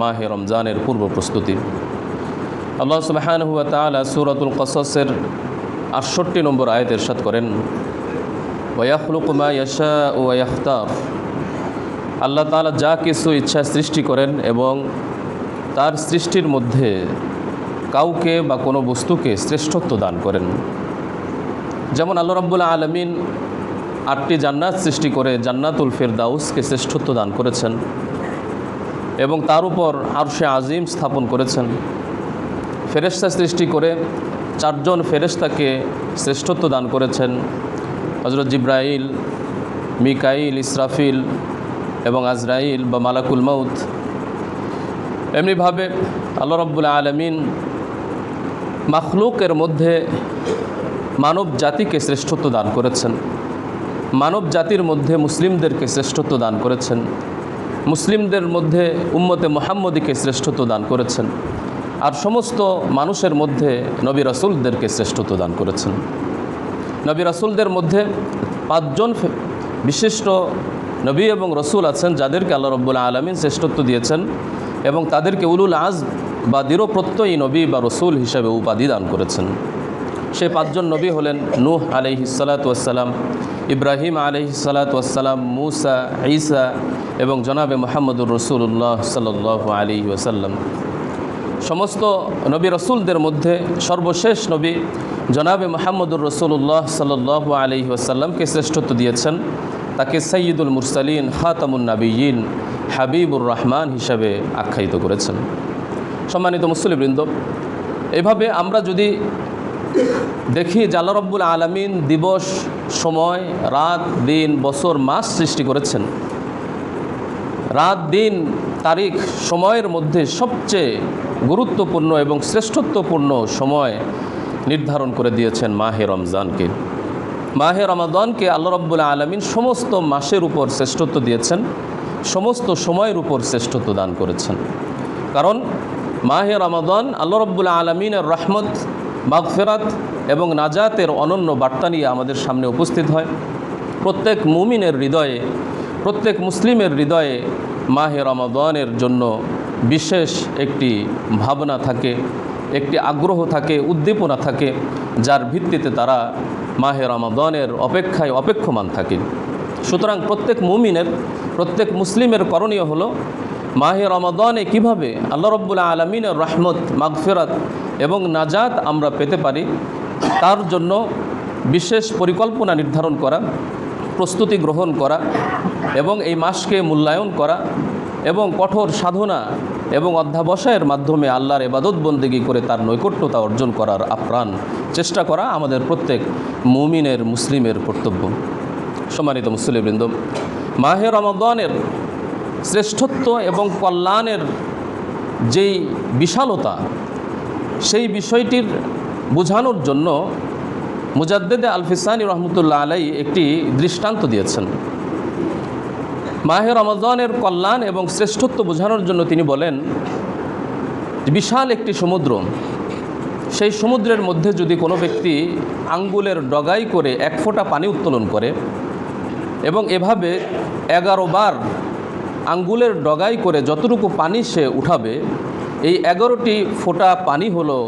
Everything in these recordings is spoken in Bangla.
মাহে রমজানের পূর্ব প্রস্তুতি। আল্লাহ সুবাহান হুয়া তালা সুরাতুল কসসের আটষট্টি নম্বর আয়াত এরশাদ করেন ওয়াখলুকুমা ইয়াশা আল্লাহ তালা যা কিছু ইচ্ছা সৃষ্টি করেন এবং তার সৃষ্টির মধ্যে কাউকে বা কোনো বস্তুকে শ্রেষ্ঠত্ব দান করেন। যেমন আল্লাহ রব্বুল্লা আলমিন আটটি জান্নাত সৃষ্টি করে জান্নাতুল ফেরদাউসকে শ্রেষ্ঠত্ব দান করেছেন। এবং তার উপর আরশে আজিম স্থাপন করেছেন। ফেরেস্তা সৃষ্টি করে চারজন ফেরেস্তাকে শ্রেষ্ঠত্ব দান করেছেন। হজরত জিব্রাইল, মিকাইল, ইসরাফিল এবং আজরাইল বা মালাকুল মৌত এমনিভাবে আল্লাহ রব্বুল আলমিন মাখলুকের মধ্যে মানব জাতিকে শ্রেষ্ঠত্ব দান করেছেন। মানব জাতির মধ্যে মুসলিমদেরকে শ্রেষ্ঠত্ব দান করেছেন। মুসলিমদের মধ্যে উম্মতে মোহাম্মদীকে শ্রেষ্ঠত্ব দান করেছেন। আর সমস্ত মানুষের মধ্যে নবী রাসুলদেরকে শ্রেষ্ঠত্ব দান করেছেন। নবী রাসুলদের মধ্যে পাঁচজন বিশিষ্ট নবী এবং রসুল আছেন যাদেরকে আল্লাহ রব্বুল আলমিন শ্রেষ্ঠত্ব দিয়েছেন এবং তাদেরকে উলুল আজ বা দৃঢ় প্রত্যয়ী নবী বা রসুল হিসাবে উপাধি দান করেছেন। সে পাঁচজন নবী হলেন নূহ আলহি সালাতাম ইব্রাহিম আলহি সালাতাম মুসা, ঈসা এবং জনাবে মোহাম্মদুর রসুল্লাহ সাল আলী ওসাল্লাম সমস্ত নবী রসুলদের মধ্যে সর্বশেষ নবী জনাবে মোহাম্মদুর রসুল্লাহ সাল আলী ওসাল্লামকে শ্রেষ্ঠত্ব দিয়েছেন। তাকে সঈদুল মুরসালিন, খাতামুন নাবিয়ীন হাবিবুর রহমান হিসাবে আখ্যায়িত করেছেন। সম্মানিত মুসলিবৃন্দ এভাবে আমরা যদি দেখি জাল্লা রব্বুল আলমিন দিবস সময়, রাত, দিন, বছর, মাস সৃষ্টি করেছেন। রাত, দিন, তারিখ, সময়ের মধ্যে সবচেয়ে গুরুত্বপূর্ণ এবং শ্রেষ্ঠত্বপূর্ণ সময় নির্ধারণ করে দিয়েছেন মাহে রমজানকে। মাহে রমাদানকে আল্লাহ রব্বুল আলমিন সমস্ত মাসের উপর শ্রেষ্ঠত্ব দিয়েছেন, সমস্ত সময়ের উপর শ্রেষ্ঠত্ব দান করেছেন। কারণ মাহে রমাদান আল্লাহ রব্বুল আলমিনের রহমত মাগফেরাত এবং নাজাতের অনন্য বার্তা নিয়ে আমাদের সামনে উপস্থিত হয়। প্রত্যেক মুমিনের হৃদয়ে, প্রত্যেক মুসলিমের হৃদয়ে মাহে রমাদানের জন্য বিশেষ একটি ভাবনা থাকে, একটি আগ্রহ থাকে, উদ্দীপনা থাকে, যার ভিত্তিতে তারা মাহে রমাদানের অপেক্ষায় অপেক্ষমান থাকে। সুতরাং প্রত্যেক মুমিনের, প্রত্যেক মুসলিমের করণীয় হলো, মাহে রমাদানে কীভাবে আল্লাহ রব্বুল্লা আলমিনের রহমত, মাগফেরাত এবং নাজাত আমরা পেতে পারি, তার জন্য বিশেষ পরিকল্পনা নির্ধারণ করা, প্রস্তুতি গ্রহণ করা এবং এই মাসকে মূল্যায়ন করা এবং কঠোর সাধনা এবং অধ্যাবসায়ের মাধ্যমে আল্লাহর এবাদত বন্দেগী করে তার নৈকট্যতা অর্জন করার আপ্রাণ চেষ্টা করা আমাদের প্রত্যেক মুমিনের, মুসলিমের কর্তব্য। সম্মানিত মুসলিমবৃন্দ, মাহে রমাদানের শ্রেষ্ঠত্ব এবং কল্যাণের যেই বিশালতা সেই বিষয়টির বোঝানোর জন্য মুজাদ্দেদে আলফিসানি রহমতুল্লাহ আলাই একটি দৃষ্টান্ত দিয়েছেন। মাহে রমজানের কল্যাণ এবং শ্রেষ্ঠত্ব বোঝানোর জন্য তিনি বলেন, বিশাল একটি সমুদ্র। সেই সমুদ্রের মধ্যে যদি কোনো ব্যক্তি আঙ্গুলের ডগাই করে এক ফোঁটা পানি উত্তোলন করে এবং এভাবে এগারো বার আঙ্গুলের ডগাই করে যতটুকু পানি সে উঠাবে এই এগারোটি ফোঁটা পানি হলো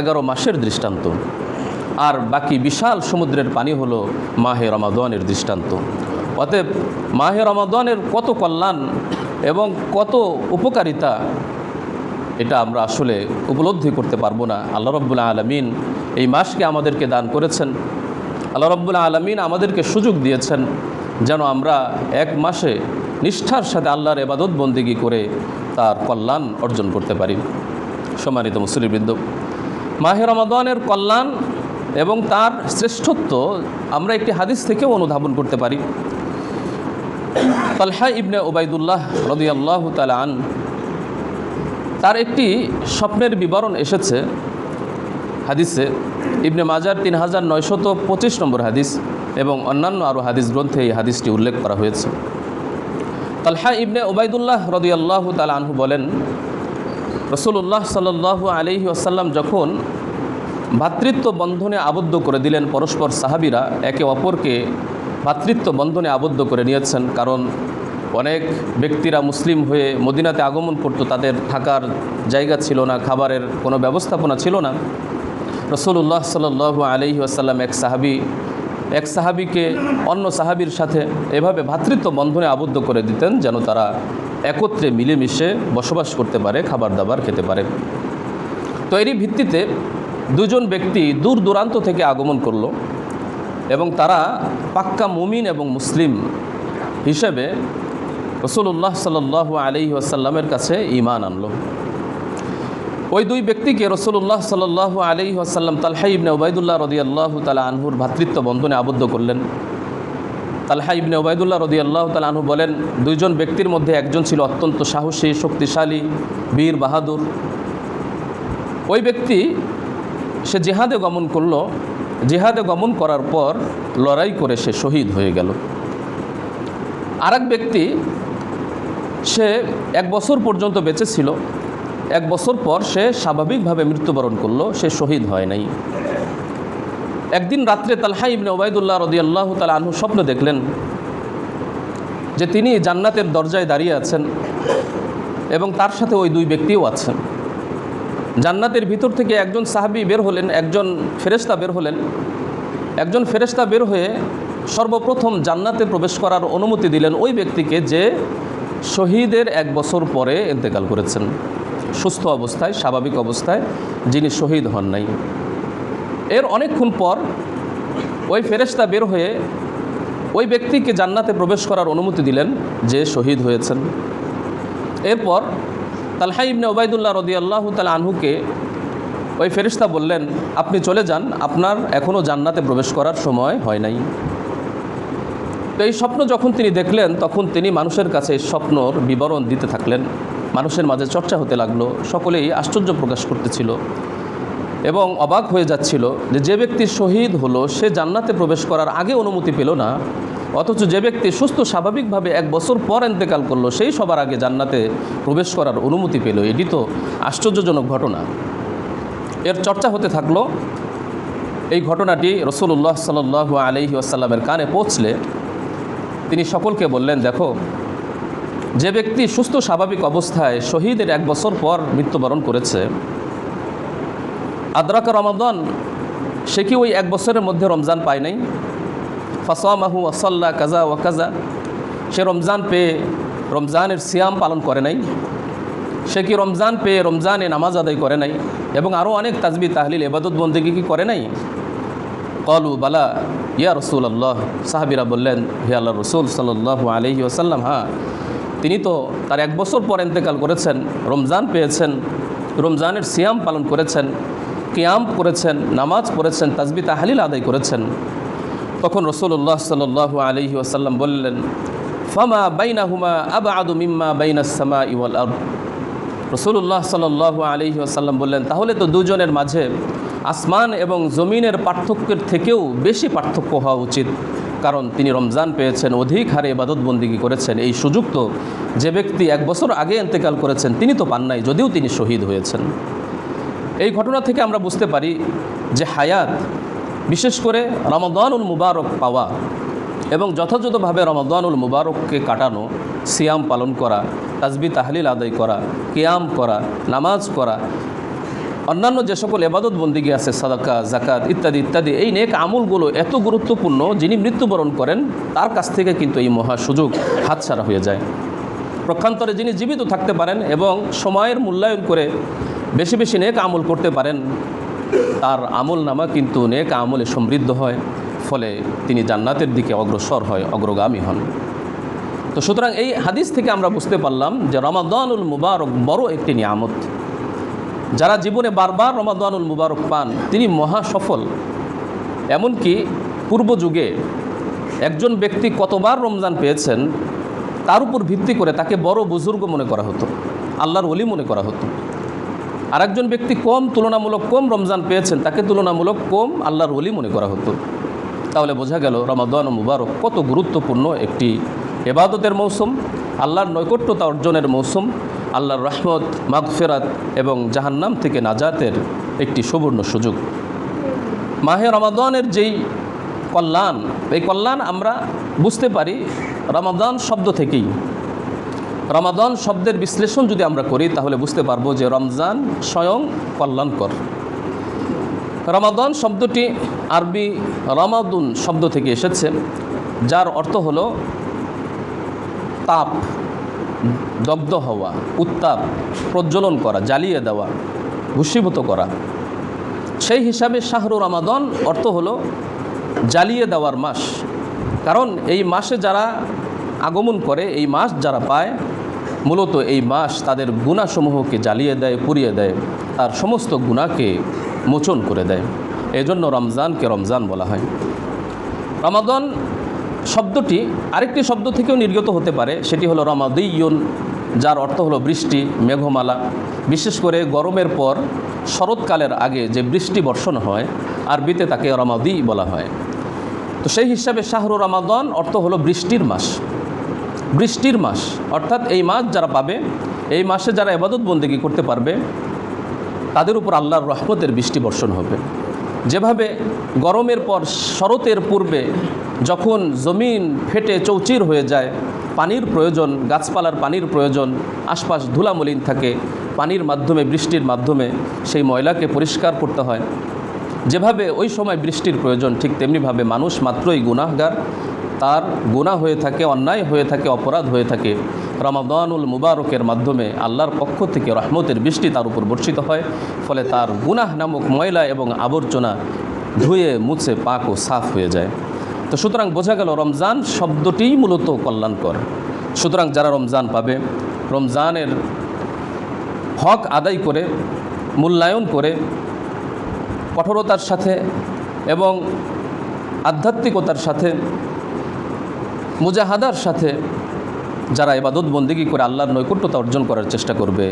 এগারো মাসের দৃষ্টান্ত। আর বাকি বিশাল সমুদ্রের পানি হলো মাহে রমাদানের দৃষ্টান্ত। অতএব মাহে রমাদানের কত কল্যাণ এবং কত উপকারিতা, এটা আমরা আসলে উপলব্ধি করতে পারব না। আল্লাহ রব্বুল্লা আলমিন এই মাসকে আমাদেরকে দান করেছেন। আল্লাহ রব্বুল্লা আলমিন আমাদেরকে সুযোগ দিয়েছেন যেন আমরা এক মাসে নিষ্ঠার সাথে আল্লাহর এবাদত বন্দিগি করে তার কল্যাণ অর্জন করতে পারি। সম্মানিত মুসলিবৃন্দ মাহে রমাদানের কল্যাণ এবং তার শ্রেষ্ঠত্ব আমরা একটি হাদিস থেকেও অনুধাবন করতে পারি। তালহা ইবনে ওবায়দুল্লাহ রদিয়াল্লাহ তালান তার একটি স্বপ্নের বিবরণ এসেছে হাদিসে। ইবনে মাজার তিন হাজার নয়শত পঁচিশ নম্বর হাদিস এবং অন্যান্য আরও হাদিস গ্রন্থে এই হাদিসটি উল্লেখ করা হয়েছে। তালহা ইবনে ওবায়দুল্লাহ রদিয়াল্লাহ তাল আনহু বলেন রসুল্লাহ সাল্লাহ আলহি আসাল্লাম যখন ভাতৃত্ব বন্ধনে আবদ্ধ করে দিলেন, পরস্পর সাহাবিরা একে অপরকে ভাতৃত্ব বন্ধনে আবদ্ধ করে নিয়েছেন কারণ অনেক ব্যক্তিরা মুসলিম হয়ে মদিনাতে আগমন করতো, তাদের থাকার জায়গা ছিল না, খাবারের কোনো ব্যবস্থাপনা ছিল না। রসুল্লাহ সাল আলহি আসাল্লাম এক সাহাবি এক সাহাবিকে অন্য সাহাবির সাথে এভাবে ভ্রাতৃত্ব বন্ধনে আবদ্ধ করে দিতেন যেন তারা একত্রে মিলেমিশে বসবাস করতে পারে, খাবার দাবার খেতে পারে। তো এরই ভিত্তিতে দুজন ব্যক্তি দূর দূরান্ত থেকে আগমন করল এবং তারা পাক্কা মুমিন এবং মুসলিম হিসেবে রসুল্লাহ সাল আলি আসাল্লামের কাছে ইমান আনলো। ওই দুই ব্যক্তিকে রসুল্লাহ সাল আলি আসাল্লাম তালহা ইবনে ওবায়দুল্লাহ রদি আল্লাহ তালা আনহুর ভ্রাতৃত্ব বন্ধনে আবদ্ধ করলেন। তালহা ইবনে ওবায়দুল্লাহ রদি আল্লাহ তালা আনহু বলেন, দুইজন ব্যক্তির মধ্যে একজন ছিল অত্যন্ত সাহসী, শক্তিশালী, বীর, বাহাদুর। ওই ব্যক্তি, সে জেহাদে গমন করল। জেহাদে গমন করার পর লড়াই করে সে শহীদ হয়ে গেল। আর ব্যক্তি, সে এক বছর পর্যন্ত বেঁচে ছিল। এক বছর পর সে স্বাভাবিকভাবে মৃত্যুবরণ করল, সে শহীদ হয় নাই। একদিন রাত্রে তালহা ইবনে ওবায়দুল্লাহ রদি আল্লাহ তালা আনহু স্বপ্ন দেখলেন যে তিনি জান্নাতের দরজায় দাঁড়িয়ে আছেন এবং তার সাথে ওই দুই ব্যক্তিও আছেন। জান্নাতের ভিতর থেকে একজন সাহাবি বের হলেন, একজন ফেরেস্তা বের হলেন। একজন ফেরেস্তা বের হয়ে সর্বপ্রথম জান্নাতে প্রবেশ করার অনুমতি দিলেন ওই ব্যক্তিকে যে শহীদের এক বছর পরে ইন্তেকাল করেছেন। সুস্থ অবস্থায়, স্বাভাবিক অবস্থায় যিনি শহীদ হন নাই। এর অনেকক্ষণ পর ওই ফেরেস্তা বের হয়ে ওই ব্যক্তিকে জান্নাতে প্রবেশ করার অনুমতি দিলেন যে শহীদ হয়েছেন। এরপর তালহা ইবনে ওবায়দুল্লাহ রদি আল্লাহ তাল আনহুকে ওই ফেরিস্তা বললেন, আপনি চলে যান, আপনার এখনও জান্নাতে প্রবেশ করার সময় হয় নাই। তো এই স্বপ্ন যখন তিনি দেখলেন, তখন তিনি মানুষের কাছে এই স্বপ্নর বিবরণ দিতে থাকলেন। মানুষের মাঝে চর্চা হতে লাগল, সকলেই আশ্চর্য প্রকাশ করতেছিল এবং অবাক হয়ে যাচ্ছিল যে যে ব্যক্তি শহীদ হলো, সে জান্নাতে প্রবেশ করার আগে অনুমতি পেল না। অথচ যে ব্যক্তি সুস্থ স্বাভাবিকভাবে এক বছর পর এন্তেকাল করল, সেই সবার আগে জান্নাতে প্রবেশ করার অনুমতি পেল। এটি তো আশ্চর্যজনক ঘটনা। এর চর্চা হতে থাকল। এই ঘটনাটি রসুল্লাহ সাল আলহি আসাল্লামের কানে পৌঁছলে তিনি সকলকে বললেন, দেখো যে ব্যক্তি সুস্থ স্বাভাবিক অবস্থায় শহীদের এক বছর পর মৃত্যুবরণ করেছে, আদ্রাকা রমাদন, সে কি ওই এক বছরের মধ্যে রমজান পায় নাই? ফাসামাহু আসাল্লা কাজা ওয়া কাজা, সে রমজান পেয়ে রমজানের সিয়াম পালন করে নাই? সে কি রমজান পেয়ে রমজানে নামাজ আদায় করে নাই? এবং আরও অনেক তাজবি, তাহলিল এবাদত বন্দিকে কি করে নাই? কলু বালা, ইয়া রসুল আল্লাহ সাহাবিরা বললেন, হে আল্লাহ রসুল সাল্লাহ আলহি আসাল্লাম হ্যাঁ তিনি তো তার এক বছর পর এন্তেকাল করেছেন, রমজান পেয়েছেন, রমজানের সিয়াম পালন করেছেন, কিয়াম করেছেন, নামাজ পড়েছেন, তাজবি তাহালিল আদায় করেছেন। তখন রসুল্লাহ সাল আলহি আসাল্লাম বললেন, ফামা বাইনা হুমা আবা আদু মিম্মা বাইনা সামা ইওয়াল আব রসুল্লাহ সাল আলহি আসাল্লাম বললেন, তাহলে তো দুজনের মাঝে আসমান এবং জমিনের পার্থক্যের থেকেও বেশি পার্থক্য হওয়া উচিত। কারণ তিনি রমজান পেয়েছেন, অধিক হারে ইবাদতবন্দিগি করেছেন। এই সুযোগ তো যে ব্যক্তি এক বছর আগে এন্তেকাল করেছেন, তিনি তো পান নাই, যদিও তিনি শহীদ হয়েছেন। এই ঘটনা থেকে আমরা বুঝতে পারি যে হায়াত, বিশেষ করে রমদানুল মুবারক পাওয়া এবং যথাযথভাবে রমদানুল মুবারককে কাটানো, সিয়াম পালন করা তাজবি তাহলিল আদায় করা, কেয়াম করা, নামাজ করা অন্যান্য যে সকল এবাদত বন্দিগি আছে, সাদাকা জাকাত ইত্যাদি ইত্যাদি, এই নেক আমলগুলো এত গুরুত্বপূর্ণ যিনি মৃত্যুবরণ করেন, তার কাছ থেকে কিন্তু এই মহা সুযোগ হাতছাড়া হয়ে যায়। প্রক্ষান্তরে যিনি জীবিত থাকতে পারেন এবং সময়ের মূল্যায়ন করে বেশি বেশি নেক আমল করতে পারেন, তার আমল নামা কিন্তু নেক আমলে সমৃদ্ধ হয়, ফলে তিনি জান্নাতের দিকে অগ্রসর হয়, অগ্রগামী হন। তো সুতরাং এই হাদিস থেকে আমরা বুঝতে পারলাম যে রমাদানুল মুবারক বড় একটি নিয়ামত। যারা জীবনে বারবার রমাদানুল মুবারক পান, তিনি মহা সফল। এমনকি পূর্ব যুগে একজন ব্যক্তি কতবার রমজান পেয়েছেন, তার উপর ভিত্তি করে তাকে বড় বুজুর্গ মনে করা হতো, আল্লাহর অলি মনে করা হতো। আর একজন ব্যক্তি কম তুলনামূলক কম রমজান পেয়েছেন, তাকে তুলনামূলক কম আল্লাহর অলি মনে করা হতো। তাহলে বোঝা গেল রমাদান মুবারক কত গুরুত্বপূর্ণ একটি এবাদতের মৌসুম, আল্লাহর নৈকট্যতা অর্জনের মৌসুম আল্লাহর রহমত, মাগফেরাত এবং জাহান্নাম থেকে নাজাতের একটি সুবর্ণ সুযোগ। মাহে রমাদানের যেই কল্যাণ, এই কল্যাণ আমরা বুঝতে পারি রমাদান শব্দ থেকেই। রমাদান শব্দের বিশ্লেষণ যদি আমরা করি, তাহলে বুঝতে পারব যে রমজান স্বয়ং কল্যাণকর। রমাদান শব্দটি আরবি রমাদুন শব্দ থেকে এসেছে, যার অর্থ হলো তাপ। দগ্ধ হওয়া, উত্তাপ, প্রজ্বলন করা, জ্বালিয়ে দেওয়া, ভূষীভূত করা। সেই হিসাবে শাহরু রমাদন অর্থ হলো জ্বালিয়ে দেওয়ার মাস। কারণ এই মাসে যারা আগমন করে, এই মাস যারা পায়, মূলত এই মাস তাদের গুণাসমূহকে জ্বালিয়ে দেয়, পুড়িয়ে দেয়, তার সমস্ত গুণাকে মোচন করে দেয়। এজন্য রমজানকে রমজান বলা হয়। রমাদন শব্দটি আরেকটি শব্দ থেকেও নির্গত হতে পারে, সেটি হলো রমাদিয়ন, যার অর্থ হলো বৃষ্টি, মেঘমালা। বিশেষ করে গরমের পর, শরৎকালের আগে যে বৃষ্টি বর্ষণ হয়, আরবিতে তাকে রমাদি বলা হয়। তো সেই হিসাবে শাহরু রমাদন অর্থ হলো বৃষ্টির মাস। বৃষ্টির মাস, অর্থাৎ এই মাস যারা পাবে, এই মাসে যারা এবাদত বন্দেগী করতে পারবে, তাদের উপর আল্লাহর রহমতের বৃষ্টি বর্ষণ হবে। যেভাবে গরমের পর শরতের পূর্বে যখন জমিন ফেটে চৌচির হয়ে যায়, পানির প্রয়োজন, গাছপালার পানির প্রয়োজন, আশপাশ ধুলামলিন থাকে, পানির মাধ্যমে, বৃষ্টির মাধ্যমে সেই ময়লাকে পরিষ্কার করতে হয়। যেভাবে ওই সময় বৃষ্টির প্রয়োজন, ঠিক তেমনিভাবে মানুষ মাত্রই গুনাহগার। তার গুণা হয়ে থাকে, অন্যায় হয়ে থাকে, অপরাধ হয়ে থাকে। রমাদানুল মুবারকের মাধ্যমে আল্লাহর পক্ষ থেকে রহমতের বৃষ্টি তার উপর বর্ষিত হয়, ফলে তার গুনাহ নামক ময়লা এবং আবর্জনা ধুয়ে, মুছে, পাক ও সাফ হয়ে যায়। তো সুতরাং বোঝা গেল রমজান শব্দটিই মূলত কল্যাণকর। সুতরাং যারা রমজান পাবে, রমজানের হক আদায় করে, মূল্যায়ন করে, কঠোরতার সাথে এবং আধ্যাত্মিকতার সাথে, মুজাহাদার সাথে যারা এবাদত বন্দিগি করে আল্লাহর নৈকট্যতা অর্জন করার চেষ্টা করবে,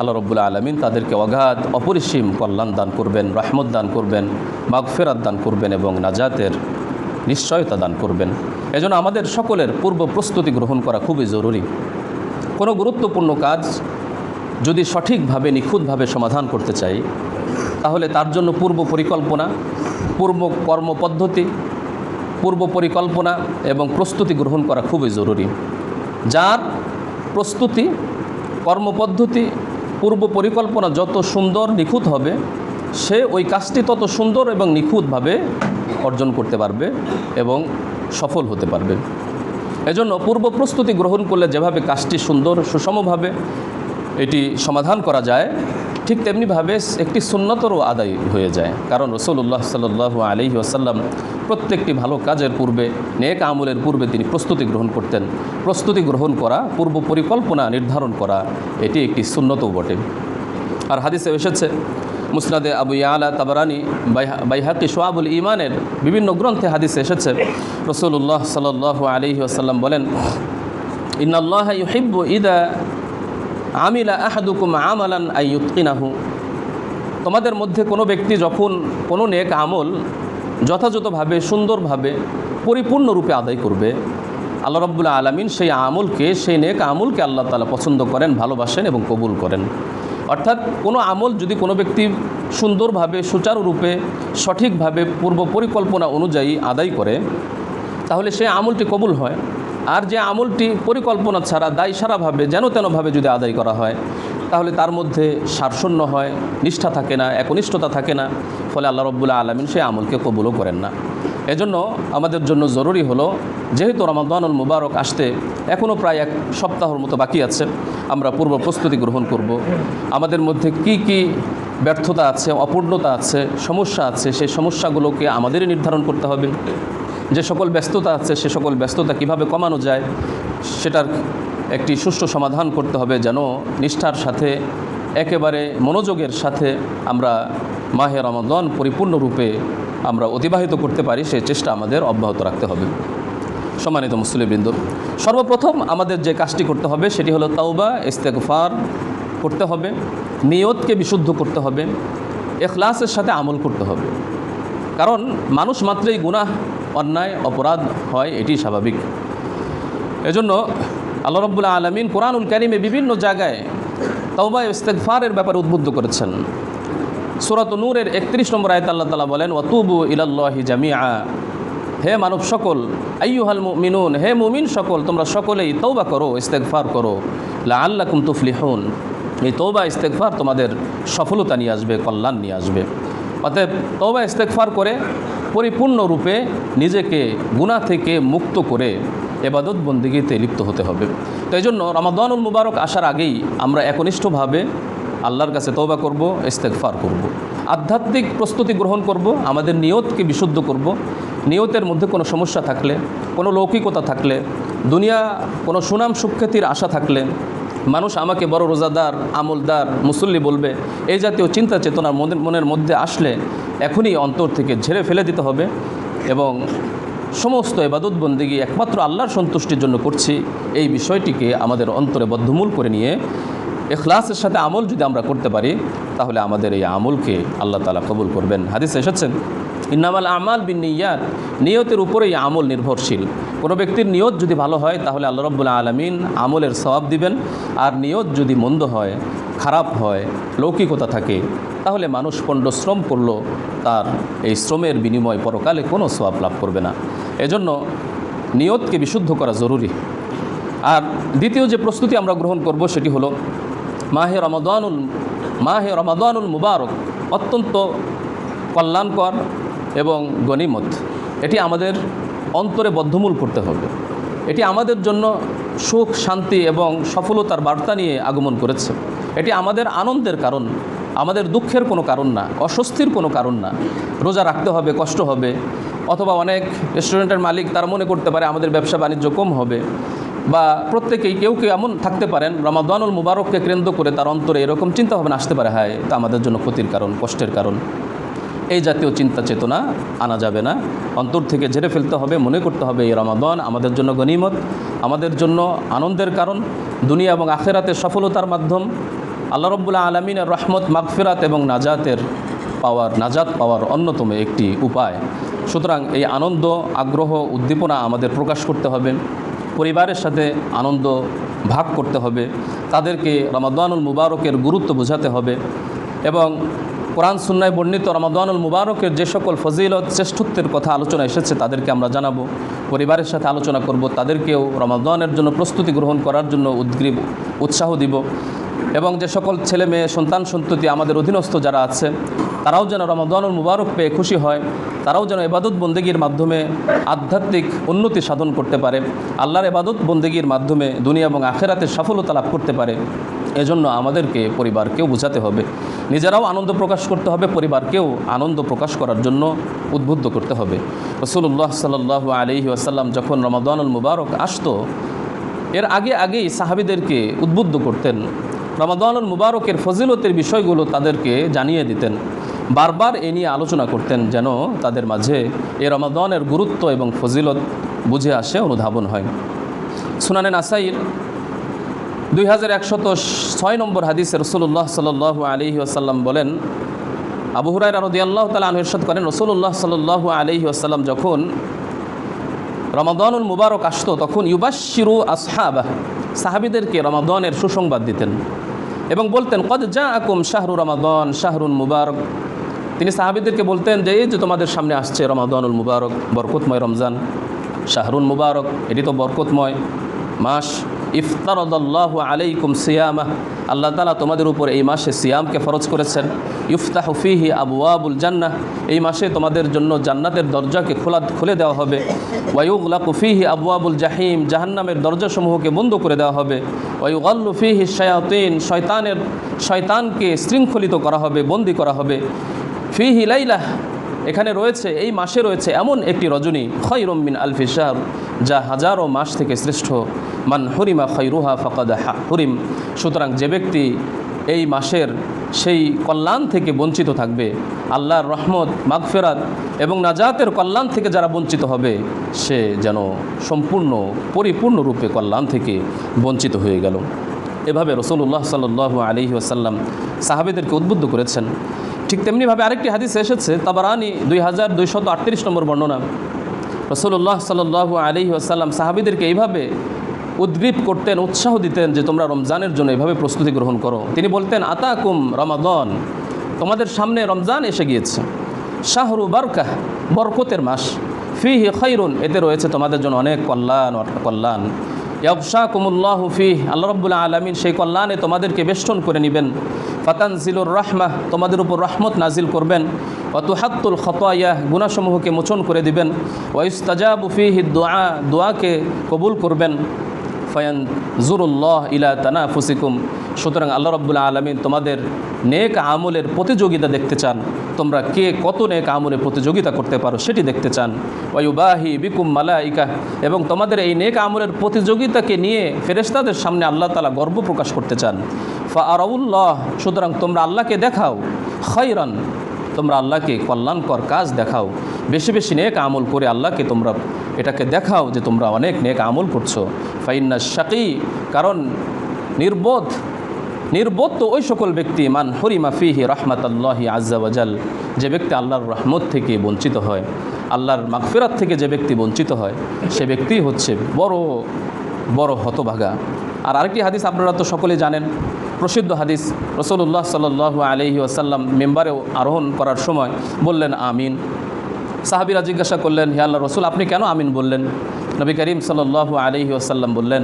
আল্লাহ রব্বুল আলমিন তাদেরকে অগাধ অপরিসীম কল্যাণ দান করবেন, রহমত দান করবেন, মাগফেরাত দান করবেন এবং নাজাতের নিশ্চয়তা দান করবেন। এজন্য আমাদের সকলের পূর্ব প্রস্তুতি গ্রহণ করা খুবই জরুরি। কোনো গুরুত্বপূর্ণ কাজ যদি সঠিকভাবে, নিখুঁতভাবে সমাধান করতে চাই, তাহলে তার জন্য পূর্ব পরিকল্পনা, পূর্ব কর্মপদ্ধতি, পূর্ব পরিকল্পনা এবং প্রস্তুতি গ্রহণ করা খুবই জরুরি। যার প্রস্তুতি, কর্মপদ্ধতি, পূর্ব পরিকল্পনা যত সুন্দর নিখুঁত হবে, সে ওই কাজটি তত সুন্দর এবং নিখুঁতভাবে অর্জন করতে পারবে এবং সফল হতে পারবে। এজন্য পূর্ব প্রস্তুতি গ্রহণ করলে যেভাবে কাজটি সুন্দর, সুষমভাবে এটি সমাধান করা যায় ঠিক তেমনিভাবে একটি সুন্নতরও আদায় হয়ে যায়। কারণ রসুল্লাহ সাল্লু আলি আসাল্লাম প্রত্যেকটি ভালো কাজের পূর্বে, নেক আমলের পূর্বে তিনি প্রস্তুতি গ্রহণ করতেন। প্রস্তুতি গ্রহণ করা, পূর্ব পরিকল্পনা নির্ধারণ করা, এটি একটি সুন্নতও বটে। আর হাদিসে এসেছে, মুসনাদে আবু ইয়ালা, তাবারানি বাইহাকি, সোয়াবুল ইমানের বিভিন্ন গ্রন্থে হাদিসে এসেছে রসুল্লাহ সাল আলি আসাল্লাম বলেন ইন্নআল্লাহ ইউহিব্বু ইদা আমিলা আহাদুকুম আমালান আইয়ুৎকিনাহু তোমাদের মধ্যে কোনো ব্যক্তি যখন কোনো নেক আমল যথাযথভাবে, সুন্দরভাবে, পরিপূর্ণরূপে আদায় করবে, আল্লাহ রব্বুল্লা আলমিন সেই আমলকে, সেই নেক আমলকে আল্লাহ তালা পছন্দ করেন, ভালোবাসেন এবং কবুল করেন। অর্থাৎ কোনো আমল যদি কোনো ব্যক্তি সুন্দরভাবে, সুচারুরূপে, সঠিকভাবে পূর্ব পরিকল্পনা অনুযায়ী আদায় করে, তাহলে সেই আমলটি কবুল হয়। আর যে আমলটি পরিকল্পনা ছাড়া দায় সারাভাবে যেন তেনভাবে যদি আদায় করা হয়, তাহলে তার মধ্যে সারশূন্য হয়, নিষ্ঠা থাকে না, একনিষ্ঠতা থাকে না, ফলে আল্লাহ রব্বুল্লাহ আলমিন সেই আমলকে কবুলও করেন না। এজন্য আমাদের জন্য জরুরি হলো, যেহেতু রমাদানুল মুবারক আসতে এখনও প্রায় এক সপ্তাহর মতো বাকি আছে, আমরা পূর্ব প্রস্তুতি গ্রহণ করব। আমাদের মধ্যে কি কি ব্যর্থতা আছে, অপূর্ণতা আছে, সমস্যা আছে, সেই সমস্যাগুলোকে আমাদেরই নির্ধারণ করতে হবে। যে সকল ব্যস্ততা আছে, সে সকল ব্যস্ততা কীভাবে কমানো যায়, সেটার একটি সুষ্ঠু সমাধান করতে হবে যেন নিষ্ঠার সাথে, একেবারে মনোযোগের সাথে আমরা মাহে রমাদন পরিপূর্ণরূপে আমরা অতিবাহিত করতে পারি সেই চেষ্টা আমাদের অব্যাহত রাখতে হবে। সম্মানিত মুসলিমবৃন্দ, সর্বপ্রথম আমাদের যে কাজটি করতে হবে সেটি হলো তাওবা ইস্তেকফার করতে হবে, নিয়তকে বিশুদ্ধ করতে হবে, এখলাসের সাথে আমল করতে হবে। কারণ মানুষ মাত্রই গুনাহ অন্যায়, অপরাধ হয়, এটি স্বাভাবিক। এজন্য আল্লাহ রব্বুল্লা আলমিন কোরআনুল কারিমে বিভিন্ন জায়গায় তওবা ইস্তেকফারের ব্যাপারে উদ্বুদ্ধ করেছেন। সুরত নূরের একত্রিশ নম্বর আয়ত আল্লাহ তালা বলেন, ওয়াতুবু ইলাল্লাহি জামিয়া হে মানব সকল, আইয়ুহাল মিনুন হে মুমিন সকল, তোমরা সকলেই তৌবা করো ইস্তেকফার করো। লা আল্লাকুম তুফলিহুন। এই তৌবা ইস্তেকফার তোমাদের সফলতা নিয়ে আসবে, কল্যাণ নিয়ে আসবে। অতএব তৌবা ইস্তেকফার করে পরিপূর্ণরূপে নিজেকে গুণা থেকে মুক্ত করে এবাদত বন্দিগিতে লিপ্ত হতে হবে তো এই জন্য রমাদানুল মুবারক আসার আগেই আমরা একনিষ্ঠভাবে আল্লাহর কাছে তৌবা করব ইস্তেকফার করব। আধ্যাত্মিক প্রস্তুতি গ্রহণ করব, আমাদের নিয়তকে বিশুদ্ধ করব নিয়তের মধ্যে কোনো সমস্যা থাকলে, কোনো লৌকিকতা থাকলে, দুনিয়া কোনো সুনাম সুখ্যাতির আশা থাকলে, মানুষ আমাকে বড় রোজাদার, আমলদার, মুসল্লি বলবে এই জাতীয় চিন্তা চেতনা মনের মনের মধ্যে আসলে এখনই অন্তর থেকে ঝেড়ে ফেলে দিতে হবে এবং সমস্ত এবাদত বন্দিগি একমাত্র আল্লাহর সন্তুষ্টির জন্য করছি এই বিষয়টিকে আমাদের অন্তরে বদ্ধমূল করে নিয়ে এখলাসের সাথে আমল যদি আমরা করতে পারি, তাহলে আমাদের এই আমলকে আল্লাহ তালা কবুল করবেন। হাদিস এসেছেন, ইন্নামাল আমাল বিন ইয়ার নিয়তের উপরেই আমল নির্ভরশীল। কোনো ব্যক্তির নিয়ত যদি ভালো হয়, তাহলে আল্লাহ রব্বুল্লা আলমিন আমলের সবাব দিবেন। আর নিয়ত যদি মন্দ হয়, খারাপ হয়, লৌকিকতা থাকে, তাহলে মানুষ পণ্ড শ্রম করল, তার এই শ্রমের বিনিময় পরকালে কোনো সবাব লাভ করবে না। এজন্য নিয়তকে বিশুদ্ধ করা জরুরি। আর দ্বিতীয় যে প্রস্তুতি আমরা গ্রহণ করব, সেটি হলো মাহে রমাদানুল মাহে রমাদানুল মুবারক, অত্যন্ত কল্যাণকর এবং গণিমত। এটি আমাদের অন্তরে বদ্ধমূল করতে হবে। এটি আমাদের জন্য সুখ, শান্তি এবং সফলতার বার্তা নিয়ে আগমন করেছে। এটি আমাদের আনন্দের কারণ, আমাদের দুঃখের কোনো কারণ না, অস্বস্তির কোনো কারণ না। রোজা রাখতে হবে, কষ্ট হবে। অথবা অনেক রেস্টুরেন্টের মালিক তারা মনে করতে পারে আমাদের ব্যবসা বাণিজ্য কম হবে বা প্রত্যেকেই কেউ কেউ এমন থাকতে পারেন, রমাদানুল মুবারককে কেন্দ্র করে তার অন্তরে এরকম চিন্তা ভাবনা আসতে পারে হ্যাঁ তা আমাদের জন্য ক্ষতির কারণ, কষ্টের কারণ। এই জাতীয় চিন্তা চেতনা আনা যাবে না। অন্তর থেকে ঝেড়ে ফেলতে হবে, মনে করতে হবে এই রমাদান আমাদের জন্য গনিমত আমাদের জন্য আনন্দের কারণ, দুনিয়া এবং আখেরাতের সফলতার মাধ্যম। আল্লাহ রব্বুল্লাহ আলমিনের রহমত, মাগফিরাত এবং নাজাতের পাওয়ার, নাজাত পাওয়ার অন্যতম একটি উপায়। সুতরাং এই আনন্দ, আগ্রহ, উদ্দীপনা আমাদের প্রকাশ করতে হবে। পরিবারের সাথে আনন্দ ভাগ করতে হবে। তাদেরকে রমাদানুল মুবারকের গুরুত্ব বোঝাতে হবে এবং কোরআন সুন্নায় বর্ণিত রমাদানুল মুবারকের যে সকল ফজিলত, শ্রেষ্ঠত্বের কথা আলোচনা এসেছে, তাদেরকে আমরা জানাব। পরিবারের সাথে আলোচনা করব, তাদেরকেও রমাদানের জন্য প্রস্তুতি গ্রহণ করার জন্য উদ্গ্রীব, উৎসাহ দিব। এবং যে সকল ছেলে মেয়ে, সন্তান, সন্ততি আমাদের অধীনস্থ যারা আছে, তারাও যেন রমাদানুল মুবারক পেয়ে খুশি হয়, তারাও যেন এবাদত বন্দেগীর মাধ্যমে আধ্যাত্মিক উন্নতি সাধন করতে পারে, আল্লাহর এবাদত বন্দেগীর মাধ্যমে দুনিয়া এবং আখেরাতে সফলতা লাভ করতে পারে। এজন্য আমাদেরকে পরিবারকেও বোঝাতে হবে। নিজেরাও আনন্দ প্রকাশ করতে হবে, পরিবারকেও আনন্দ প্রকাশ করার জন্য উদ্বুদ্ধ করতে হবে। রসুল্লাহ সাল্লাহ আলহি আসাল্লাম যখন রমাদানুল মুবারক আসতো, এর আগে আগেই সাহাবিদেরকে উদ্বুদ্ধ করতেন। রমাদানুল মুবারকের ফজিলতের বিষয়গুলো তাদেরকে জানিয়ে দিতেন। বারবার এ নিয়ে আলোচনা করতেন যেন তাদের মাঝে এ রমাদানের গুরুত্ব এবং ফজিলত বুঝে আসে, অনুধাবন হয়। সুনানে নাসাইর দুই হাজার একশত ছয় নম্বর হাদিসে রসুল্লাহ সাল আলী আসাল্লাম বলেন, আবু হুরাই রদি আল্লাহ তালা আনহরসাদ করেন রসুল্লাহ সাল আলী আসাল্লাম যখন রমাদানুল মুবারক আসতো, তখন ইউবাশিরু আসহাবা, সাহাবিদেরকে রমাদানের সুসংবাদ দিতেন এবং বলতেন, কদ যা আকুম শাহরু রমাদান, শাহরুন মুবারক। তিনি সাহাবিদেরকে বলতেন যে, এই যে তোমাদের সামনে আসছে রমাদানুল মুবারক, বরকতময় রমজান, শাহরুন মুবারক, এটি তো বরকতময় মাস। ইফতারদাল্লাহ আলাইকুম সিয়ামা। আল্লাহ তালা তোমাদের উপর এই মাসে সিয়ামকে ফরজ করেছেন। ইফতাহ ফিহি আবু আবুল জান্নাহ। এই মাসে তোমাদের জন্য জান্নাতের দরজাকে খোলা, খুলে দেওয়া হবে। ওয়াইউল্লা কুফিহি আবু আবুল জাহিম। জাহান্নামের দরজাসমূহকে বন্ধ করে দেওয়া হবে। ওয়াইউল্লু ফিহি শায়াতিন। শয়তানের, শয়তানকে শৃঙ্খলিত করা হবে, বন্দি করা হবে। ফিহি লাইলাহ। এখানে রয়েছে, এই মাসে রয়েছে এমন একটি রজনী। খৈরমিন আলফি শাহ যা হাজারো মাস থেকে শ্রেষ্ঠ। মান হরিমা খৈরুহা ফকাদ হরিম। সুতরাং যে ব্যক্তি এই মাসের সেই কল্যাণ থেকে বঞ্চিত থাকবে, আল্লাহর রহমত, মাগফেরাত এবং নাজাতের কল্যাণ থেকে যারা বঞ্চিত হবে, সে যেন সম্পূর্ণ, পরিপূর্ণরূপে কল্যাণ থেকে বঞ্চিত হয়ে গেল। এভাবে রসুল্লাহ সাল্লু আলহি আসাল্লাম সাহাবেদেরকে উদ্বুদ্ধ করেছেন। ঠিক তেমনিভাবে আরেকটি হাদিস এসেছে, তাবারানি দুই হাজার দুইশত আটত্রিশ নম্বর বর্ণনা। রসুল্লাহ সাল্লাহ আলী আসাল্লাম সাহাবিদেরকে এইভাবে উদ্গ্রীব করতেন, উৎসাহ দিতেন যে তোমরা রমজানের জন্য এভাবে প্রস্তুতি গ্রহণ করো। তিনি বলতেন, আতাকুম রমাদন, তোমাদের সামনে রমজান এসে গিয়েছে। শাহরু বারকাহ, বরকতের মাস। ফি হে খৈরুন এতে রয়েছে তোমাদের জন্য অনেক কল্যাণ কল্যাণ। ইয়াবশা কুমুল্লাহ হুফি আল্লাহ রব্বুল্লাহ আলমিন সেই কল্যাণে তোমাদেরকে বেষ্টন করে নেবেন। ফাতানজিলুর রহমা, তোমাদের উপর রহমত নাজিল করবেন। অতুহাত্তুল খতোয়া গুণাসমূহকে মোচন করে দিবেন। ওয়ুস্তাজাবু বুফি দোয়া, দোয়াকে কবুল করবেন। ফয়ান জুরুল্লাহ ইলা তানা ফুসিকুম সুতরাং আল্লাহ রব্বুল্লা আলমিন তোমাদের নেক আমলের প্রতিযোগিতা দেখতে চান। তোমরা কে কত নেক আমলের প্রতিযোগিতা করতে পারো সেটি দেখতে চান। ওয়ুবাহি বিকুম মালাইকা এবং তোমাদের এই নেক আমলের প্রতিযোগিতাকে নিয়ে ফেরেশতাদের সামনে আল্লাহ তালা গর্ব প্রকাশ করতে চান। ফা আরাউল্লাহ সুতরাং তোমরা আল্লাহকে দেখাও। খৈরান তোমরা আল্লাহকে কল্যাণকর কাজ দেখাও। বেশি বেশি নেক আমল করে আল্লাহকে তোমরা এটাকে দেখাও যে তোমরা অনেক নেক আমল করছ। ফাইন্না শাকি, কারণ নির্বোধ নির্বোধ তো ওই সকল ব্যক্তি, মান হরিমা ফিহি রহমাত আল্লাহি আজ্জাওয়াজাল যে ব্যক্তি আল্লাহর রহমত থেকে বঞ্চিত হয়, আল্লাহর মাগফিরাত থেকে যে ব্যক্তি বঞ্চিত হয়, সে ব্যক্তি হচ্ছে বড় বড় হতভাগা। আর আরেকটি হাদিস আপনারা তো সকলেই জানেন, প্রসিদ্ধ হাদিস রসুল্লাহ সাল্লু আলহি আসাল্লাম মেম্বারেও আরোহণ করার সময় বললেন, আমিন। সাহাবিরা জিজ্ঞাসা করলেন, হে আল্লাহ রসুল, আপনি কেন আমিন বললেন? নবী করিম সাল্লু আলহি আসাল্লাম বললেন,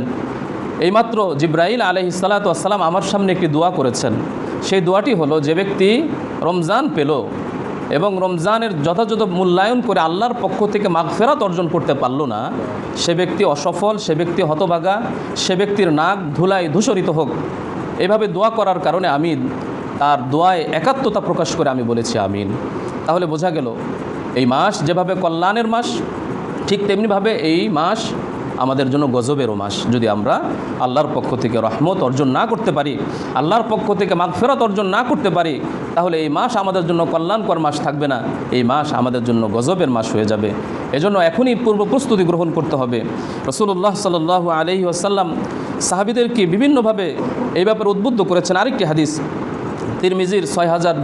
এইমাত্র জিব্রাইল আলহি সালাতাম আমার সামনে একটি দোয়া করেছেন। সেই দোয়াটি হলো, যে ব্যক্তি রমজান পেল এবং রমজানের যথাযথ মূল্যায়ন করে আল্লাহর পক্ষ থেকে মাগফেরাত অর্জন করতে পারল না, সে ব্যক্তি অসফল, সে ব্যক্তি হতভাগা, সে ব্যক্তির নাক ধুলায় ধূসরিত হোক। এভাবে দোয়া করার কারণে আমি তার দোয়ায় একাত্মতা প্রকাশ করে আমি বলেছি আমিন। তাহলে বোঝা গেল এই মাস যেভাবে কল্যাণের মাস, ঠিক তেমনিভাবে এই মাস আমাদের জন্য গজবেরও মাস। যদি আমরা আল্লাহর পক্ষ থেকে রহমত অর্জন না করতে পারি, আল্লাহর পক্ষ থেকে মাগফেরত অর্জন না করতে পারি, তাহলে এই মাস আমাদের জন্য কল্যাণকর মাস থাকবে না। এই মাস আমাদের জন্য গজবের মাস হয়ে যাবে। এজন্য এখনই পূর্ব প্রস্তুতি গ্রহণ করতে হবে। রসুল্লাহ সাল আলহি আসাল্লাম সাহাবিদেরকে বিভিন্নভাবে এই ব্যাপারে উদ্বুদ্ধ করেছেন। আরেকটি হাদিস তিরমিজির ছয় হাজার,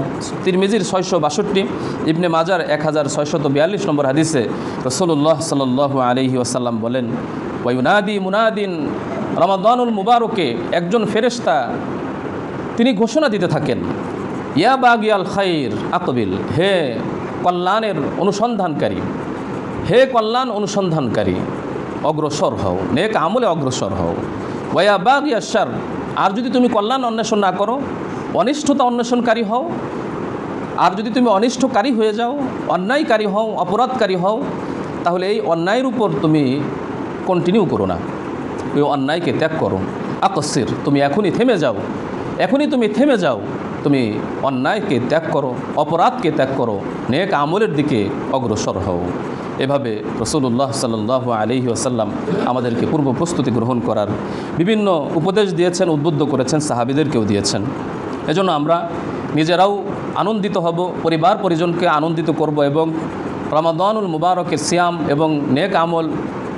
তিরমিজির ছয়শো বাষট্টি, ইবনে মাজার এক হাজার ছয়শত বিয়াল্লিশ নম্বর হাদিসে রসুল্লাহ সাল আলহি আসাল্লাম বলেন ওয়ুনাদি মুনাদিন রমাদানুল মুবারকে, একজন ফেরেশতা, তিনি ঘোষণা দিতে থাকেন, ইয়া বাগিয়াল খাইর আকবিল হে কল্যাণের অনুসন্ধানকারী, হে কল্যাণ অনুসন্ধানকারী, অগ্রসর হও, নেক আমলে অগ্রসর হও, ওয়া বাগিয়া শার, আর যদি তুমি কল্যাণ অন্বেষণ না করো অনিষ্ঠতা অন্বেষণকারী হও। আর যদি তুমি অনিষ্টকারী হয়ে যাও, অন্যায়কারী হও, অপরাধকারী হও, তাহলে এই অন্যায়ের উপর তুমি কন্টিনিউ করো না। ওই অন্যায়কে ত্যাগ করো। আকস্মির তুমি এখনই থেমে যাও। এখনই তুমি থেমে যাও। তুমি অন্যায়কে ত্যাগ করো, অপরাধকে ত্যাগ করো। নেক আমলের দিকে অগ্রসর হও। এভাবে রসুল্লাহ সাল্লাহ আলহি আসাল্লাম আমাদেরকে পূর্ব প্রস্তুতি গ্রহণ করার বিভিন্ন উপদেশ দিয়েছেন, উদ্বুদ্ধ করেছেন, সাহাবিদেরকেও দিয়েছেন। এজন্য আমরা নিজেরাও আনন্দিত হব, পরিবার পরিজনকে আনন্দিত করব এবং রমাদানুল মুবারকের সিয়াম এবং নেক আমল,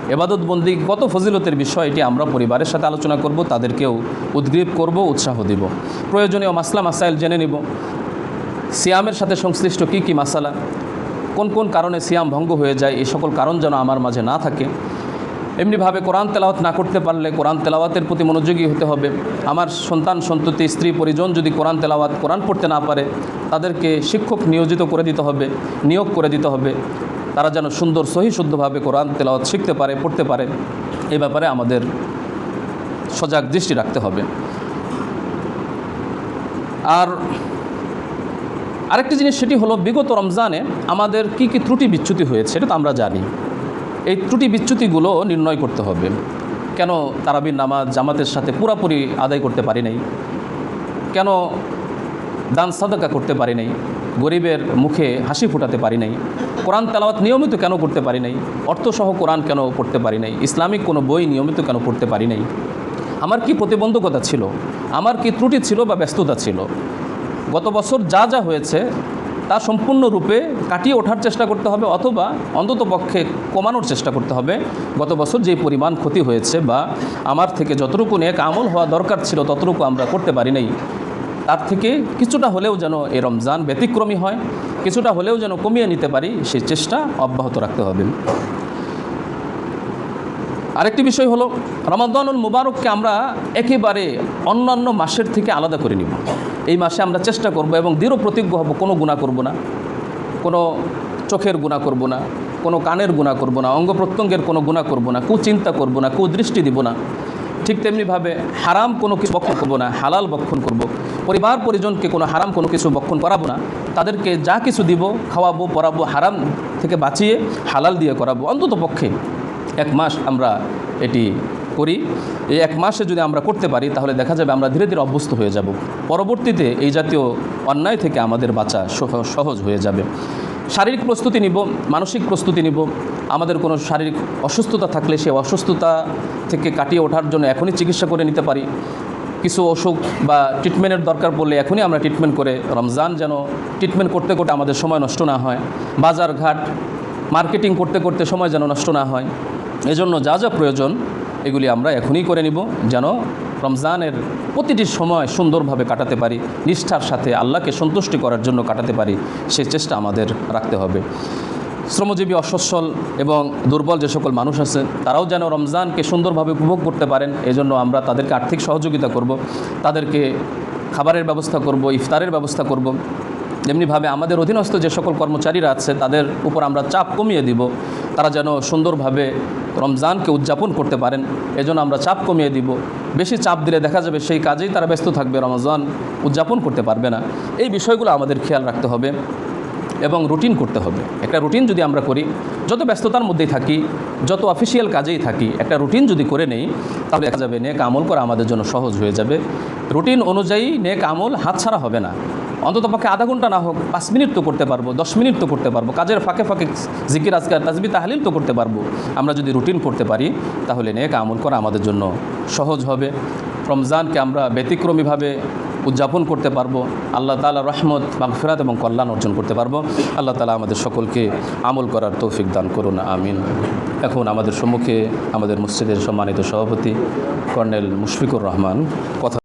এবাদতবন্দি কত ফজিলতের বিষয় এটি আমরা পরিবারের সাথে আলোচনা করব, তাদেরকেও উদ্গ্রীব করব, উৎসাহ দিব। প্রয়োজনীয় মাসলা, মাসাইল জেনে নিব। সিয়ামের সাথে সংশ্লিষ্ট কী কী মাসালা? কোন কোন কারণে সিয়াম ভঙ্গ হয়ে যায়? এই সকল কারণ যেন আমার মাঝে না থাকে। এমনিভাবে কোরআন তেলাওয়াত না করতে পারলে কোরআন তেলাওয়াতের প্রতি মনোযোগী হতে হবে। আমার সন্তান, সন্ততি, স্ত্রী, পরিজন যদি কোরআন তেলাওয়াত, কোরআন পড়তে না পারে, তাদেরকে শিক্ষক নিয়োজিত করে দিতে হবে, নিয়োগ করে দিতে হবে। তারা যেন সুন্দর, সহি, শুদ্ধভাবে কোরআন তেলাওয়াত শিখতে পারে, পড়তে পারে। এ ব্যাপারে আমাদের সজাগ দৃষ্টি রাখতে হবে। আর আরেকটি জিনিস, সেটি হলো বিগত রমজানে আমাদের কি কি ত্রুটি বিচ্যুতি হয়েছে এটা তো আমরা জানি। এই ত্রুটি বিচ্যুতিগুলো নির্ণয় করতে হবে। কেন তারাবির নামাজ জামাতের সাথে পুরাপুরি আদায় করতে পারি নাই? কেন দান সাদাকা করতে পারি নাই? গরিবের মুখে হাসি ফোটাতে পারি নাই? কোরআন তেলাওয়াত নিয়মিত কেন করতে পারি নাই? অর্থসহ কোরআন কেন পড়তে পারি নাই? ইসলামিক কোনো বই নিয়মিত কেন পড়তে পারি নাই? আমার কি প্রতিবন্ধকতা ছিল? আমার কি ত্রুটি ছিল বা ব্যস্ততা ছিল? গত বছর যা যা হয়েছে তা সম্পূর্ণরূপে কাটিয়ে ওঠার চেষ্টা করতে হবে অথবা অন্তত পক্ষে কমানোর চেষ্টা করতে হবে। গত বছর যে পরিমাণ ক্ষতি হয়েছে বা আমার থেকে যতটুকু নেক আমল হওয়া দরকার ছিল ততটুকু আমরা করতে পারি নাই। তার থেকে কিছুটা হলেও যেন এ রমজান ব্যতিক্রমী হয়, কিছুটা হলেও যেন কমিয়ে নিতে পারি সেই চেষ্টা অব্যাহত রাখতে হবে। আরেকটি বিষয় হলো, রমাদানুল মুবারককে আমরা একেবারে অন্যান্য মাসের থেকে আলাদা করে নিব। এই মাসে আমরা চেষ্টা করব এবং দৃঢ় প্রতিজ্ঞ হব, কোনো গুণা করব না। কোনো চোখের গুণা করব না, কোনো কানের গুণা করব না, অঙ্গ প্রত্যঙ্গের কোনো গুণা করব না, কুচিন্তা করব না, কুদৃষ্টি দিব না। ঠিক তেমনিভাবে হারাম কোনো কিছু বক্ষণ করব না, হালাল বক্ষণ করব। পরিবার পরিজনকে কোনো হারাম কোনো কিছু বক্ষণ করাবো না, তাদেরকে যা কিছু দিব খাওয়াবো, পরাবো, হারাম থেকে বাঁচিয়ে হালাল দিয়ে করাবো। অন্তত পক্ষে এক মাস আমরা এটি করি, এই এক মাসে যদি আমরা করতে পারি, তাহলে দেখা যাবে আমরা ধীরে ধীরে অভ্যস্ত হয়ে যাব। পরবর্তীতে এই জাতীয় অন্যায় থেকে আমাদের বাঁচা সহ- সহজ হয়ে যাবে। শারীরিক প্রস্তুতি নিব, মানসিক প্রস্তুতি নিব। আমাদের কোনো শারীরিক অসুস্থতা থাকলে সেই অসুস্থতা থেকে কাটিয়ে ওঠার জন্য এখনই চিকিৎসা করে নিতে পারি। কিছু অসুখ বা ট্রিটমেন্টের দরকার পড়লে এখনই আমরা ট্রিটমেন্ট করে রমজান যেন ট্রিটমেন্ট করতে করতে আমাদের সময় নষ্ট না হয়। বাজার ঘাট মার্কেটিং করতে করতে সময় যেন নষ্ট না হয়। এজন্য যা যা প্রয়োজন এগুলি আমরা এখনই করে নিব যেন রমজানের প্রতিটি সময় সুন্দরভাবে কাটাতে পারি, নিষ্ঠার সাথে আল্লাহকে সন্তুষ্টি করার জন্য কাটাতে পারি, সে চেষ্টা আমাদের রাখতে হবে। শ্রমজীবী, অসচ্ছল এবং দুর্বল যে সকল মানুষ আছেন তারাও যেন রমজানকে সুন্দরভাবে উপভোগ করতে পারেন, এজন্য আমরা তাদেরকে আর্থিক সহযোগিতা করব, তাদেরকে খাবারের ব্যবস্থা করব, ইফতারের ব্যবস্থা করব। যেমনিভাবে আমাদের অধীনস্থ যে সকল কর্মচারীরা আছে, তাদের উপর আমরা চাপ কমিয়ে দিব। তারা যেন সুন্দরভাবে রমজানকে উদযাপন করতে পারেন, এজন্য আমরা চাপ কমিয়ে দিব। বেশি চাপ দিলে দেখা যাবে সেই কাজেই তারা ব্যস্ত থাকবে, রমজান উদযাপন করতে পারবে না। এই বিষয়গুলো আমাদের খেয়াল রাখতে হবে এবং রুটিন করতে হবে। একটা রুটিন যদি আমরা করি, যত ব্যস্ততার মধ্যেই থাকি, যত অফিসিয়াল কাজেই থাকি, একটা রুটিন যদি করে নেই, তাহলে দেখা যাবে নেক আমল করা আমাদের জন্য সহজ হয়ে যাবে। রুটিন অনুযায়ী নেক আমল হাতছাড়া হবে না। অন্তত পক্ষে আধা ঘণ্টা না হোক, পাঁচ মিনিট তো করতে পারব, দশ মিনিট তো করতে পারব। কাজের ফাঁকে ফাঁকে জিকির, আজকার, তাজবি, তাহলিল তো করতে পারব। আমরা যদি রুটিন করতে পারি, তাহলে নেক আমল করা আমাদের জন্য সহজ হবে। রমজানকে আমরা ব্যতিক্রমীভাবে উদযাপন করতে পারব। আল্লাহ তালা রহমত, মাগফিরাত এবং কল্যাণ অর্জন করতে পারব। আল্লাহ তালা আমাদের সকলকে আমল করার তৌফিক দান করুন, আমিন। এখন আমাদের সম্মুখে আমাদের মসজিদের সম্মানিত সভাপতি কর্নেল মুশফিকুর রহমান কথা